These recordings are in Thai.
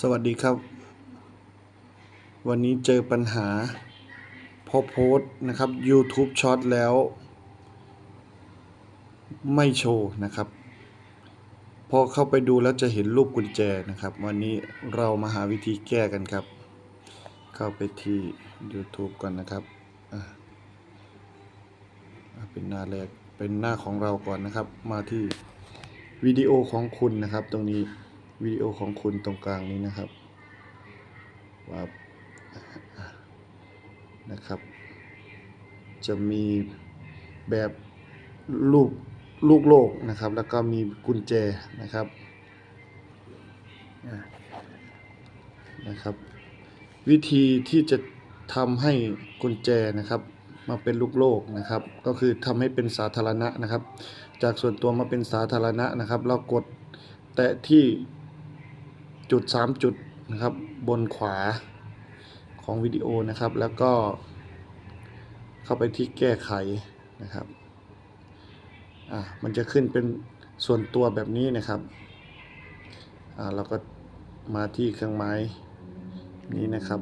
สวัสดีครับ วันนี้เจอปัญหาพอโพสนะครับ YouTube ช็อตแล้ว ไม่โชว์นะครับ พอเข้าไปดูแล้วจะเห็นรูปกุญแจนะครับ วันนี้เรามาหาวิธีแก้กันครับ เข้าไปที่ YouTube ก่อนนะครับเป็นหน้าแรกเป็นหน้าของเราก่อนนะครับ มาที่วิดีโอของคุณนะครับตรงนี้ วิดีโอของคุณตรงกลางนี้นะครับว่านะครับ จะมีแบบลูกลูกโลกนะครับ แล้วก็มีกุญแจนะครับนะครับ วิธีที่จะทำให้กุญแจนะครับ มาเป็นลูกโลกนะครับ ก็คือทำให้เป็นสาธารณะนะครับ จากส่วนตัวมาเป็นสาธารณะนะครับ เรากดแตะที่ จุด 3 จุดนะครับบนขวาของวิดีโอนะครับ แล้วก็เข้าไปที่แก้ไขนะครับอ่ามันจะขึ้นเป็นส่วนตัวแบบนี้นะครับอ่าเราก็มาที่เครื่องไม้นี้นะครับ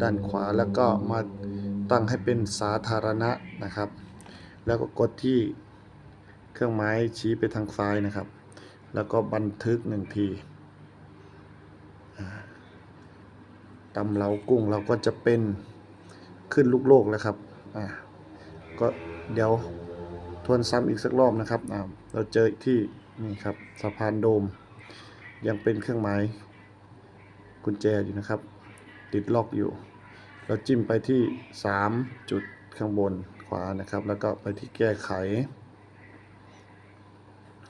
ด้านขวาแล้วก็มาตั้งให้เป็นสาธารณะนะครับ แล้วก็กดที่เครื่องไม้ชี้ไปทางซ้ายนะครับ แล้วก็บันทึกหนึ่งทีตำเหลากุ้งเราก็จะเป็นขึ้นลูกโลกแล้วครับอ่าก็เดี๋ยวทวนซ้ำอีกสักรอบนะครับอ่าเราเจอที่นี่ครับสะพานโดม ยังเป็นเครื่องหมายกุญแจอยู่นะครับ ติดล็อกอยู่ เราจิ้มไปที่ 3 จุดข้างบนขวานะครับ แล้วก็ไปที่แก้ไข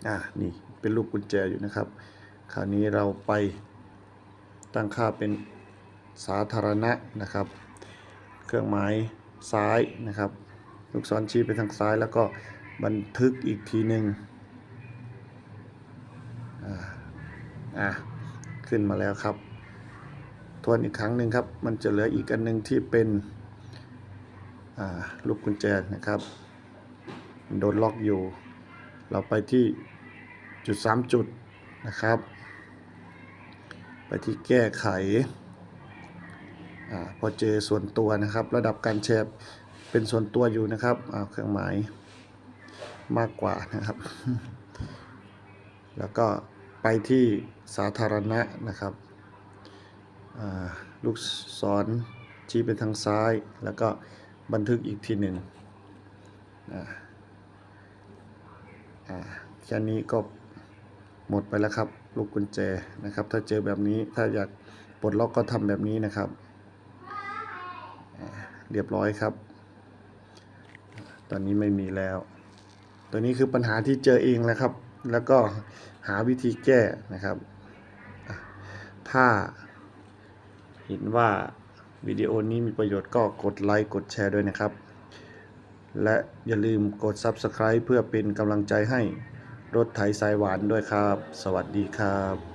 อ่านี่เป็นรูปกุญแจอยู่นะครับ คราวนี้เราไปตั้งค่าเป็นสาธารณะนะครับ เครื่องหมายซ้ายนะครับ ลูกศรชี้ไปทางซ้ายแล้วก็บันทึกอีกทีหนึ่งอ่าอะขึ้นมาแล้วครับ ทวนอีกครั้งหนึ่งครับ มันจะเหลืออีกอันหนึ่งที่เป็นอ่าลูกกุญแจนะครับ โดนล็อกอยู่ เราไปที่จุด 3 จุดนะครับ ไปที่แก้ไขอพอเจอส่วนตัวนะครับ ระดับการแชร์เป็นส่วนตัวอยู่นะครับเครื่องหมายมากกว่านะครับ แล้วก็ไปที่สาธารณะนะครับลูกศรชี้ไปทางซ้าย แล้วก็บันทึกอีกทีหนึ่งอ่า อ่าแค่นี้ก็หมดไปแล้วครับ ลูกกุญแจนะครับ ถ้าเจอแบบนี้ถ้าอยากปลดล็อกก็ทำแบบนี้นะครับ เรียบร้อยครับ ตอนนี้ไม่มีแล้ว ตัวนี้คือปัญหาที่เจอเองแล้วครับ แล้วก็หาวิธีแก้นะครับ ถ้าเห็นว่าวิดีโอนี้มีประโยชน์ก็กดไลค์กดแชร์ด้วยนะครับ และอย่าลืมกด Subscribe เพื่อเป็นกำลังใจให้รถไถสายหวานด้วยครับ สวัสดีครับ